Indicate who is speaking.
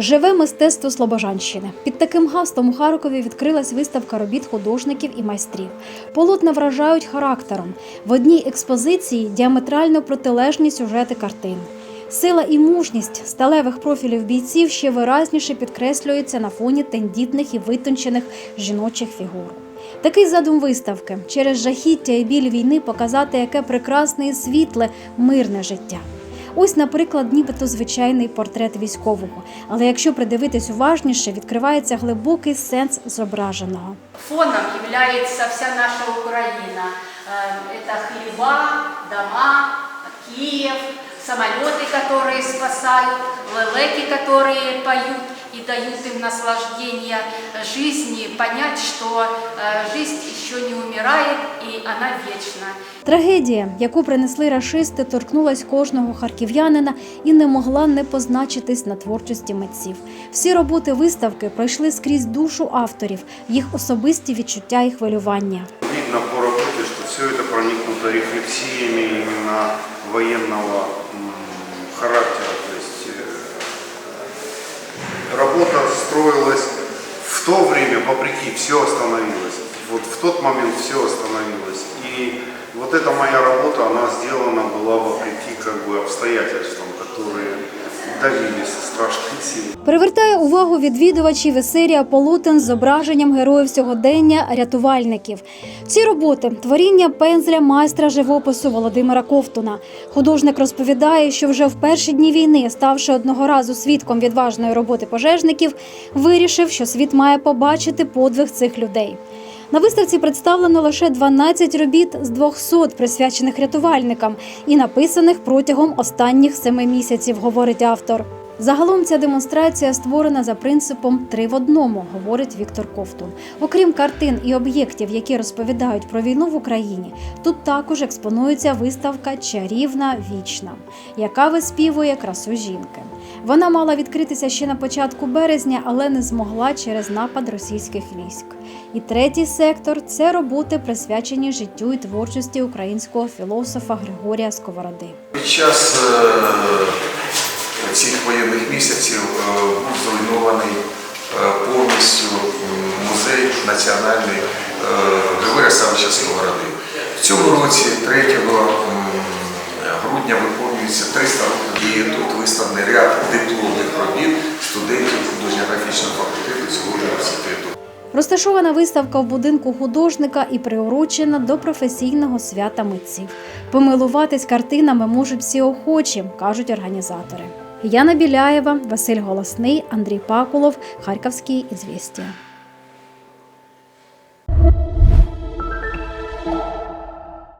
Speaker 1: Живе мистецтво Слобожанщини. Під таким гаслом у Харкові відкрилась виставка робіт художників і майстрів. Полотна вражають характером. В одній експозиції діаметрально протилежні сюжети картин. Сила і мужність сталевих профілів бійців ще виразніше підкреслюються на фоні тендітних і витончених жіночих фігур. Такий задум виставки через жахіття і біль війни показати, яке прекрасне і світле, мирне життя. Ось, наприклад, нібито звичайний портрет військового. Але якщо придивитись уважніше, відкривається глибокий сенс зображеного.
Speaker 2: Фоном является вся наша Украина. Э, Это хлеба, дома, Киев, самолеты, которые спасают, лелеки, которые поют и дают им наслаждение жизни, понять, что э, жизнь еще не умирает и она вечна.
Speaker 1: Трагедія, яку принесли рашисти, торкнулась кожного харків'янина і не могла не позначитись на творчості митців. Всі роботи виставки пройшли скрізь душу авторів, їх особисті відчуття і хвилювання.
Speaker 3: Видно по работе, что все это проникнуто рефлексиями именно военного м, то время, вопреки, все остановилось. Вот в тот момент все остановилось. И вот эта моя работа, она сделана была вопреки как бы обстоятельствам, которые
Speaker 1: Привертає увагу відвідувачів і серія полотен з зображенням героїв сьогодення рятувальників. Ці роботи творіння пензля майстра живопису Володимира Ковтуна. Художник розповідає, що вже в перші дні війни, ставши одного разу свідком відважної роботи пожежників, вирішив, що світ має побачити подвиг цих людей. На виставці представлено лише 12 робіт з 200 присвячених рятувальникам і написаних протягом останніх семи місяців, говорить автор. Загалом ця демонстрація створена за принципом три в одному, говорить Віктор Ковтун. Окрім картин і об'єктів, які розповідають про війну в Україні, тут також експонується виставка Чарівна вічна, яка виспівує красу жінки. Вона мала відкритися ще на початку березня, але не змогла через напад російських військ. І третій сектор це роботи, присвячені життю і творчості українського філософа Григорія Сковороди.
Speaker 4: Під час національний е, Григорія Савича Сковороди. В цьому році, 3 грудня, виповнюється 300 років. І тут виставлений ряд дипломних робіт студентів художньо-графічного факультету цього університету.
Speaker 1: Розташована виставка в будинку художника і приурочена до професійного свята митців. Помилуватись картинами можуть всі охочі, кажуть організатори. Яна Біляєва, Василь Голосний, Андрій Пакулов, Харківські ізвістія.